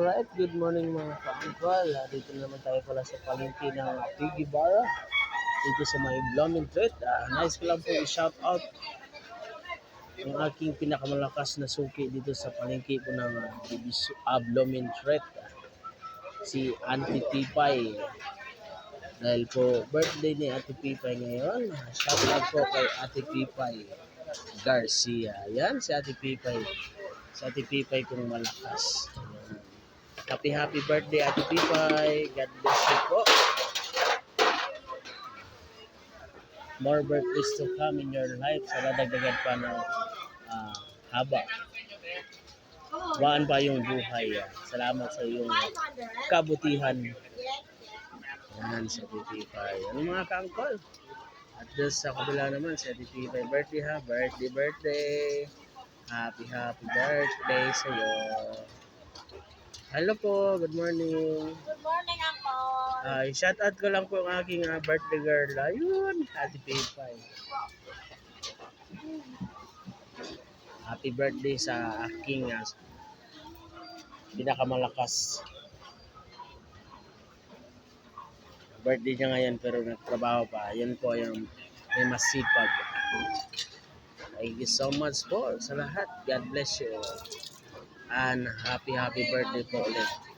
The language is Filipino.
Alright, good morning mga ka-uncle. Ah, Dito naman tayo pala sa palengke ng Piggy Bar. Dito sa may Blooming Treat. Ah, nice ko lang po i-shout out ang aking pinakamalakas na suki dito sa palengke po ng uh, uh, Blooming Treat. Si Auntie Pipay. Dahil po birthday ni Ate Pipay ngayon. Shout out po kay Ate Pipay Garcia. Yan si Ate Pipay. Si Ate Pipay kung malakas. Happy happy birthday Ate Pipay. God bless you po. More birthdays to come in your life. Sana dagdagan pa ng ah, haba. Waan pa yung buhay. ah. Salamat sa iyong kabutihan. Yan, sa Ate Pipay. Ano mga ka-uncle? At doon sa kabila naman, sa Ate Pipay birthday ha. Birthday, birthday. Happy, happy birthday sa iyo. Hello po, good morning. Good morning, Uncle. Ay, shout out ko lang po ang aking ah, birthday girl. Ayun, Ate Pipay. Happy birthday sa aking ah, pinakamalakas. Birthday niya ngayon pero nagtrabaho pa. Yan po yung may masipag. Thank you so much po sa lahat. God bless you. And happy happy birthday po ulit.